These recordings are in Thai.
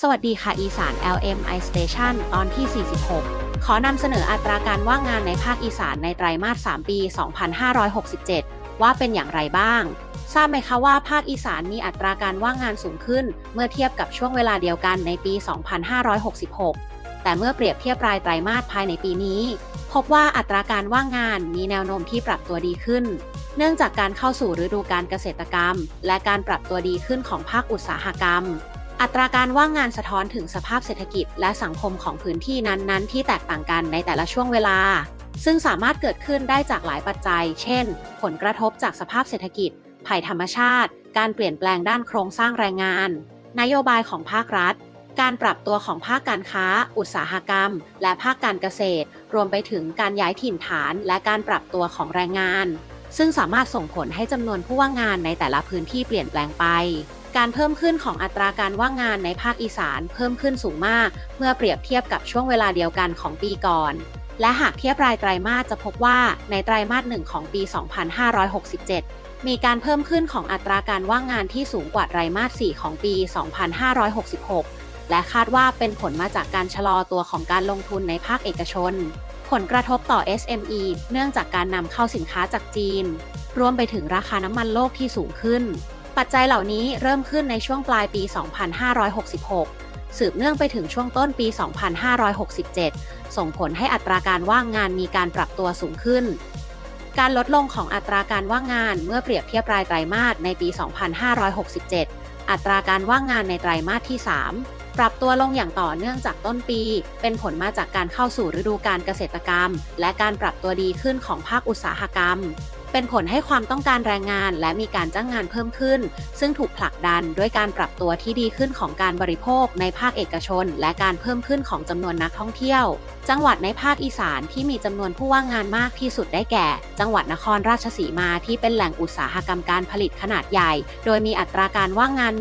สวัสดีค่ะ อีสาน LMI Station ตอนที่ 46 ขอนำเสนออัตราการว่างงานในภาคอีสานในไตรมาส 3 ปี 2567 ว่าเป็นอย่างไรบ้าง ทราบไหมคะว่าภาคอีสานมีอัตราการว่างงานสูงขึ้น เมื่อเทียบกับช่วงเวลาเดียวกันในปี 2566 แต่เมื่อเปรียบเทียบรายไตรมาสภายในปีนี้ พบว่าอัตราการว่างงานมีแนวโน้มที่ปรับตัวดีขึ้น เนื่องจากการเข้าสู่ฤดูการเกษตรกรรม และการปรับตัวดีขึ้นของภาคอุตสาหกรรม อัตราการว่างงานสะท้อนถึงสภาพเศรษฐกิจและสังคมของพื้นที่นั้นๆ ที่แตกต่างกันในแต่ละช่วงเวลา ซึ่งสามารถเกิดขึ้นได้จากหลายปัจจัย เช่น ผลกระทบจากสภาพเศรษฐกิจ ภัยธรรมชาติ การเปลี่ยนแปลงด้านโครงสร้างแรงงาน นโยบายของภาครัฐ การปรับตัวของภาคการค้า อุตสาหกรรม และภาคการเกษตร รวมไปถึงการย้ายถิ่นฐาน และการปรับตัวของแรงงาน ซึ่งสามารถส่งผลให้จำนวนผู้ว่างงานในแต่ละพื้นที่เปลี่ยนแปลงไป การเพิ่มขึ้นของอัตราการว่างงานในภาคอีสานเพิ่มขึ้นสูงมาก เมื่อเปรียบเทียบกับช่วงเวลาเดียวกันของปีก่อน และหากเทียบรายไตรมาสจะพบว่าในไตรมาสหนึ่งของปี 2567 มีการเพิ่มขึ้นของอัตราการว่างงานที่สูงกว่าไตรมาส 4 ของปี 2566 และคาดว่าเป็นผลมาจากการชะลอตัวของการลงทุนในภาคเอกชน ผลกระทบต่อ SME เนื่องจากการนำเข้าสินค้าจากจีน รวมไปถึงราคาน้ำมันโลกที่สูงขึ้น ปัจจัยเหล่านี้เริ่มขึ้นในช่วงปลายปี 2566 สืบเนื่องไปถึงช่วงต้นปี 2567 ส่งผลให้อัตราการว่างงานมีการปรับตัวสูงขึ้น การลดลงของอัตราการว่างงานเมื่อเปรียบเทียบรายไตรมาสในปี 2567 อัตราการว่างงานในไตรมาสที่ 3 ปรับตัวลงอย่างต่อเนื่องจากต้นปี เป็นผลมาจากการเข้าสู่ฤดูการเกษตรกรรม และการปรับตัวดีขึ้นของภาคอุตสาหกรรม เป็นผลให้ความต้องการแรงงานและมีการจ้างงานเพิ่มขึ้น ซึ่งถูกผลักดันด้วยการปรับตัวที่ดีขึ้นของการบริโภคในภาคเอกชน และการเพิ่มขึ้นของจำนวนนักท่องเที่ยว จังหวัดในภาคอีสานที่มีจำนวนผู้ว่างงานมากที่สุดได้แก่ จังหวัดนครราชสีมาที่เป็นแหล่งอุตสาหกรรมการผลิตขนาดใหญ่ โดยมีอัตราการว่างงาน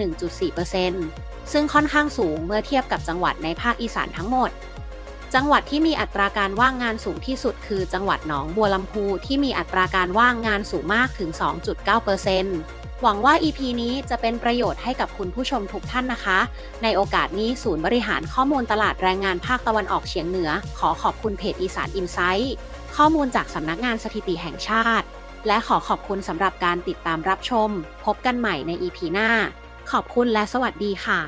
1.4%ซึ่งค่อนข้างสูงเมื่อเทียบกับจังหวัดในภาคอีสานทั้งหมด จังหวัดที่มีอัตราการว่างงานสูงที่สุดคือจังหวัดหนองบัวลำพูที่มีอัตราการว่างงานสูงมากถึง 2.9%หวังว่า EP นี้จะเป็นประโยชน์ให้กับคุณผู้ชมทุกท่านนะคะ ในโอกาสนี้ศูนย์บริหารข้อมูลตลาดแรงงานภาคตะวันออกเฉียงเหนือ ขอขอบคุณเพจอีสานอินไซต์ข้อมูลจากสำนักงานสถิติแห่งชาติ และขอขอบคุณสำหรับการติดตามรับชม พบกันใหม่ใน EP หน้า ขอบคุณและสวัสดีค่ะ